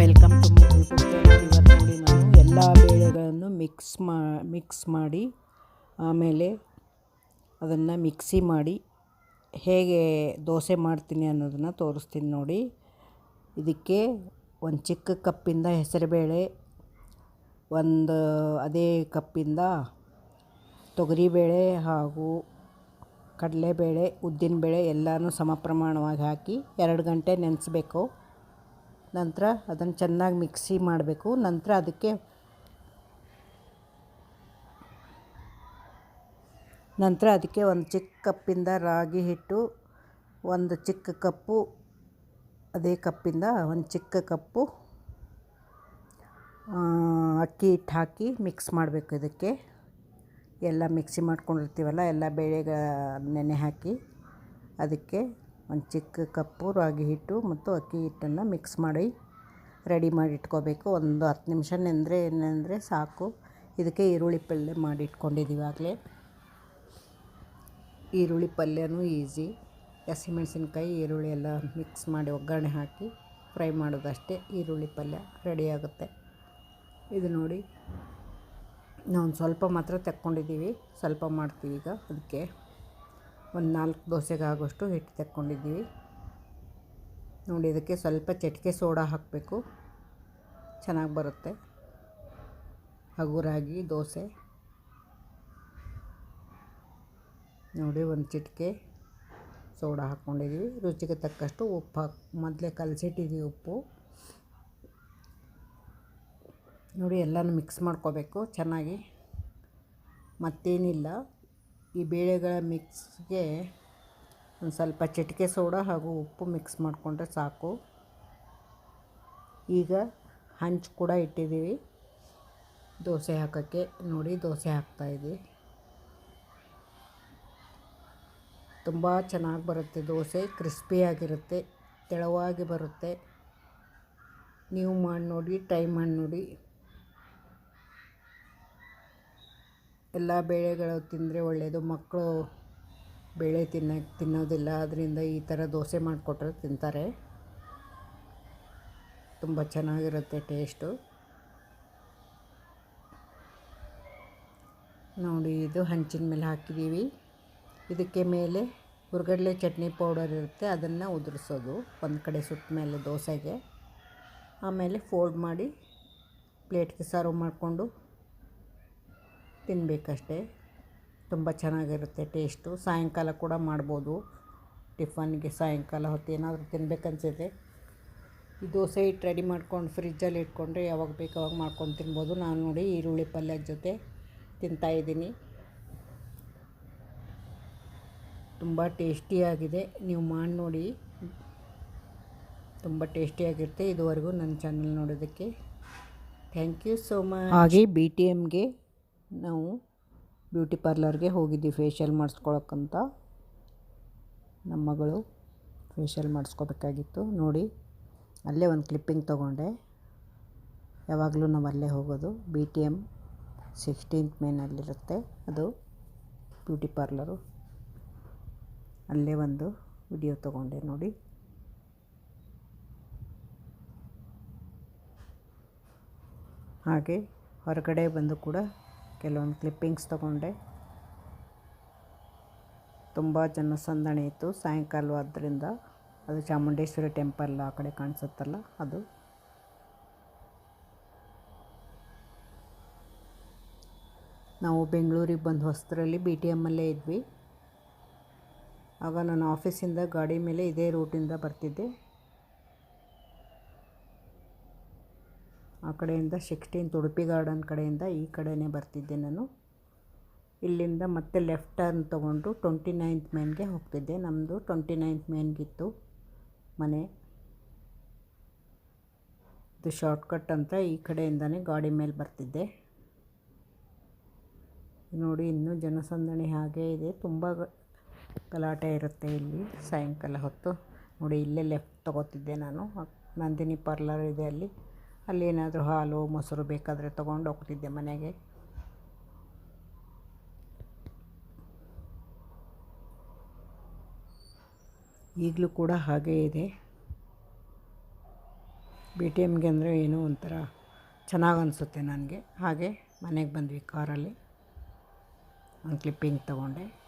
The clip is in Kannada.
Welcome to my YouTube channel ನಾನು ಎಲ್ಲ ಬೇಳೆಗಳನ್ನು ಮಿಕ್ಸ್ ಮಾ ಮಿಕ್ಸ್ ಮಾಡಿ, ಆಮೇಲೆ ಅದನ್ನು ಮಿಕ್ಸಿ ಮಾಡಿ ಹೇಗೆ ದೋಸೆ ಮಾಡ್ತೀನಿ ಅನ್ನೋದನ್ನು ತೋರಿಸ್ತೀನಿ ನೋಡಿ. ಇದಕ್ಕೆ ಒಂದು ಚಿಕ್ಕ ಕಪ್ಪಿಂದ ಹೆಸರುಬೇಳೆ, ಒಂದು ಅದೇ ಕಪ್ಪಿಂದ ತೊಗರಿಬೇಳೆ ಹಾಗೂ ಕಡಲೆಬೇಳೆ, ಉದ್ದಿನಬೇಳೆ ಎಲ್ಲನೂ ಸಮ ಪ್ರಮಾಣವಾಗಿ ಹಾಕಿ ಎರಡು ಗಂಟೆ ನೆನೆಸಬೇಕು. ನಂತರ ಅದನ್ನು ಚೆನ್ನಾಗಿ ಮಿಕ್ಸಿ ಮಾಡಬೇಕು. ನಂತರ ಅದಕ್ಕೆ ನಂತರ ಅದಕ್ಕೆ ಒಂದು ಚಿಕ್ಕ ಕಪ್ಪಿಂದ ರಾಗಿ ಹಿಟ್ಟು, ಒಂದು ಚಿಕ್ಕ ಕಪ್ಪು, ಅದೇ ಕಪ್ಪಿಂದ ಒಂದು ಚಿಕ್ಕ ಕಪ್ಪು ಅಕ್ಕಿ ಹಿಟ್ಟು ಹಾಕಿ ಮಿಕ್ಸ್ ಮಾಡಬೇಕು ಇದಕ್ಕೆ. ಎಲ್ಲ ಮಿಕ್ಸಿ ಮಾಡ್ಕೊಂಡಿರ್ತೀವಲ್ಲ, ಎಲ್ಲ ಬೇಳೆಗಳ ನೆನೆ ಹಾಕಿ ಅದಕ್ಕೆ ಒಂದು ಚಿಕ್ಕ ಕಪ್ಪು ರಾಗಿ ಹಿಟ್ಟು ಮತ್ತು ಅಕ್ಕಿ ಹಿಟ್ಟನ್ನು ಮಿಕ್ಸ್ ಮಾಡಿ ರೆಡಿ ಮಾಡಿ ಇಟ್ಕೋಬೇಕು. ಒಂದು ಹತ್ತು ನಿಮಿಷ ನೆಂದರೆ ಏನಂದರೆ ಸಾಕು. ಇದಕ್ಕೆ ಈರುಳ್ಳಿ ಪಲ್ಯ ಮಾಡಿ ಇಟ್ಕೊಂಡಿದ್ದೀವಿ ಆಗಲೇ ಈರುಳ್ಳಿ ಪಲ್ಯನೂ ಈಸಿ. ಹಸಿಮೆಣಸಿನ್ಕಾಯಿ, ಈರುಳ್ಳಿ ಎಲ್ಲ ಮಿಕ್ಸ್ ಮಾಡಿ ಒಗ್ಗರಣೆ ಹಾಕಿ ಫ್ರೈ ಮಾಡೋದಷ್ಟೇ ಈರುಳ್ಳಿ ಪಲ್ಯ ರೆಡಿ ಆಗುತ್ತೆ. ಇದು ನೋಡಿ ನಾವು ಸ್ವಲ್ಪ ಮಾತ್ರ ತಕ್ಕೊಂಡಿದ್ದೀವಿ. ಸ್ವಲ್ಪ ಮಾಡ್ತೀವಿ ಈಗ ಅದಕ್ಕೆ. ಒಂದು ನಾಲ್ಕು ದೋಸೆಗೆ ಆಗೋಷ್ಟು ಹಿಟ್ಟು ತಕ್ಕೊಂಡಿದ್ದೀವಿ. ನೋಡಿ, ಇದಕ್ಕೆ ಸ್ವಲ್ಪ ಚಟ್ಕೆ ಸೋಡಾ ಹಾಕಬೇಕು. ಚೆನ್ನಾಗಿ ಬರುತ್ತೆ. ಹಗುರಾಗಿ ದೋಸೆ. ನೋಡಿ, ಒಂದು ಚಿಟಿಕೆ ಸೋಡಾ ಹಾಕ್ಕೊಂಡಿದ್ದೀವಿ. ರುಚಿಗೆ ತಕ್ಕಷ್ಟು ಉಪ್ಪು ಹಾಕಿ, ಮೊದಲೇ ಕಲಸಿಟ್ಟಿದ್ದೀವಿ ಉಪ್ಪು. ನೋಡಿ, ಎಲ್ಲನೂ ಮಿಕ್ಸ್ ಮಾಡ್ಕೋಬೇಕು ಚೆನ್ನಾಗಿ. ಮತ್ತೇನಿಲ್ಲ. ಈ ಬೇಳೆಗಳ ಮಿಕ್ಸ್ಗೆ ಒಂದು ಸ್ವಲ್ಪ ಚಿಟಿಕೆ ಸೋಡಾ ಹಾಗೂ ಉಪ್ಪು ಮಿಕ್ಸ್ ಮಾಡಿಕೊಂಡ್ರೆ ಸಾಕು. ಈಗ ಹಂಚು ಕೂಡ ಇಟ್ಟಿದ್ದೀವಿ. ದೋಸೆ ಹಾಕೋಕ್ಕೆ ನೋಡಿ ದೋಸೆ ಹಾಕ್ತಾಯಿದ್ವಿ ತುಂಬ ಚೆನ್ನಾಗಿ ಬರುತ್ತೆ ದೋಸೆ ಕ್ರಿಸ್ಪಿಯಾಗಿರುತ್ತೆ ತೆಳುವಾಗಿ ಬರುತ್ತೆ. ನೀವು ಮಾಡಿ ನೋಡಿ, ಟ್ರೈ ಮಾಡಿ ನೋಡಿ. ಎಲ್ಲ ಬೇಳೆಗಳು ತಿಂದರೆ ಒಳ್ಳೆಯದು ಮಕ್ಕಳು ಬೇಳೆ ತಿನ್ನಕ್ಕೆ ತಿನ್ನೋದಿಲ್ಲ. ಅದರಿಂದ ಈ ಥರ ದೋಸೆ ಮಾಡಿಕೊಟ್ರೆ ತಿಂತಾರೆ. ತುಂಬ ಚೆನ್ನಾಗಿರುತ್ತೆ ಟೇಸ್ಟು. ನೋಡಿ, ಇದು ಹಂಚಿನ ಮೇಲೆ ಹಾಕಿದ್ದೀವಿ. ಇದಕ್ಕೆ ಮೇಲೆ ಹುರ್ಗಡ್ಲೆ ಚಟ್ನಿ ಪೌಡರ್ ಇರುತ್ತೆ. ಅದನ್ನು ಉದುರಿಸೋದು ಒಂದು ಕಡೆ ಸುಟ್ಟ ಮೇಲೆ ದೋಸೆಗೆ. ಆಮೇಲೆ ಫೋಲ್ಡ್ ಮಾಡಿ ಪ್ಲೇಟ್ಗೆ ಸರ್ವ್ ಮಾಡಿಕೊಂಡು ತಿನ್ನಬೇಕಷ್ಟೇ ತುಂಬ ಚೆನ್ನಾಗಿರುತ್ತೆ ಟೇಸ್ಟು. ಸಾಯಂಕಾಲ ಕೂಡ ಮಾಡ್ಬೋದು. ಟಿಫನ್ಗೆ ಸಾಯಂಕಾಲ ಹೊತ್ತು ಏನಾದರೂ ತಿನ್ಬೇಕನ್ಸಿದೆ ಈ ದೋಸೆ ಹಿಟ್ಟು ರೆಡಿ ಮಾಡ್ಕೊಂಡು ಫ್ರಿಜ್ಜಲ್ಲಿ ಇಟ್ಕೊಂಡ್ರೆ ಯಾವಾಗ ಬೇಕು ಅವಾಗ ಮಾಡ್ಕೊಂಡು ತಿನ್ಬೋದು. ನಾನು ನೋಡಿ ಈರುಳ್ಳಿ ಪಲ್ಯದ ಜೊತೆ ತಿಂತಾಯಿದ್ದೀನಿ ತುಂಬ ಟೇಸ್ಟಿಯಾಗಿದೆ. ನೀವು ಮಾಡಿ ನೋಡಿ. ತುಂಬ ಟೇಸ್ಟಿಯಾಗಿರುತ್ತೆ ಇದುವರೆಗೂ ನನ್ನ ಚಾನಲ್ ನೋಡೋದಕ್ಕೆ. Thank you so much. ಹಾಗೆ ಬಿ ಟಿ ಎಮ್ಗೆ ನಾವು ಬ್ಯೂಟಿ ಪಾರ್ಲರ್ಗೆ ಹೋಗಿದ್ವಿ ಫೇಶಿಯಲ್ ಮಾಡಿಸ್ಕೊಳಕ್ಕಂತ. ನಮ್ಮ ಮಗಳು ಫೇಶಿಯಲ್ ಮಾಡಿಸ್ಕೋಬೇಕಾಗಿತ್ತು. ನೋಡಿ, ಅಲ್ಲೇ ಒಂದು ಕ್ಲಿಪ್ಪಿಂಗ್ ತೊಗೊಂಡೆ. ಯಾವಾಗಲೂ ನಾವು ಅಲ್ಲೇ ಹೋಗೋದು. ಬಿ ಟಿ ಎಂ ಸಿಕ್ಸ್ಟೀನ್ತ್ ಮೇನಲ್ಲಿರುತ್ತೆ ಅದು ಬ್ಯೂಟಿ ಪಾರ್ಲರು. ಅಲ್ಲೇ ಒಂದು ವಿಡಿಯೋ ತೊಗೊಂಡೆ, ನೋಡಿ. ಹಾಗೆ ಹೊರಗಡೆ ಬಂದು ಕೂಡ ಕೆಲವೊಂದು ಕ್ಲಿಪ್ಪಿಂಗ್ಸ್ ತೊಗೊಂಡೆ. ತುಂಬ ಜನಸಂದಣಿ ಇತ್ತು. ಸಾಯಂಕಾಲವಾದ್ದರಿಂದ ಅದು ಚಾಮುಂಡೇಶ್ವರಿ ಟೆಂಪಲ್ ಆ ಕಡೆ ಕಾಣಿಸುತ್ತಲ್ಲ, ಅದು. ನಾವು ಬೆಂಗಳೂರಿಗೆ ಬಂದು ಹೊಸದ್ರಲ್ಲಿ ಬಿ ಟಿ ಎಮ್ಮಲ್ಲೇ ಇದ್ವಿ. ಆಗ ನಾನು ಆಫೀಸಿಂದ ಗಾಡಿ ಮೇಲೆ ಇದೇ ರೂಟಿಂದ ಬರ್ತಿದ್ದೆ. ಆ ಕಡೆಯಿಂದ ಸಿಕ್ಸ್ಟೀನ್ತ್ ಉಡುಪಿ ಗಾರ್ಡನ್ ಕಡೆಯಿಂದ ಈ ಕಡೆಯೇ ಬರ್ತಿದ್ದೆ ನಾನು. ಇಲ್ಲಿಂದ ಮತ್ತೆ ಲೆಫ್ಟ್ ಟರ್ನ್ ತೊಗೊಂಡು ಟ್ವೆಂಟಿ ನೈನ್ತ್ ಮೇನ್ಗೆ ಹೋಗ್ತಿದ್ದೆ. ನಮ್ಮದು ಟ್ವೆಂಟಿ ನೈನ್ತ್ ಮೇನ್ಗಿತ್ತು ಮನೆ. ಇದು ಶಾರ್ಟ್ಕಟ್ ಅಂತ ಈ ಕಡೆಯಿಂದನೇ ಗಾಡಿ ಮೇಲೆ ಬರ್ತಿದ್ದೆ. ನೋಡಿ, ಇನ್ನೂ ಜನಸಂದಣಿ ಹಾಗೇ ಇದೆ. ತುಂಬ ಗಲಾಟೆ ಇರುತ್ತೆ ಇಲ್ಲಿ ಸಾಯಂಕಾಲ ಹೊತ್ತು. ನೋಡಿ, ಇಲ್ಲೇ ಲೆಫ್ಟ್ ತೊಗೋತಿದ್ದೆ ನಾನು. ನಂದಿನಿ ಪಾರ್ಲರ್ ಇದೆ ಅಲ್ಲಿ. ಅಲ್ಲಿ ಏನಾದರೂ ಹಾಲು, ಮೊಸರು ಬೇಕಾದರೆ ತೊಗೊಂಡು ಹೋಗ್ತಿದ್ದೆ ಮನೆಗೆ. ಈಗಲೂ ಕೂಡ ಹಾಗೇ ಇದೆ. ಬಿ ಟಿ ಎಮ್ಗೆ ಅಂದರೆ ಏನೋ ಒಂಥರ ಚೆನ್ನಾಗಿ ಅನಿಸುತ್ತೆ ನನಗೆ. ಹಾಗೆ ಮನೆಗೆ ಬಂದ್ವಿ ಕಾರಲ್ಲಿ. ಒಂದು ಕ್ಲಿಪ್ಪಿಂಗ್ ತೊಗೊಂಡೆ.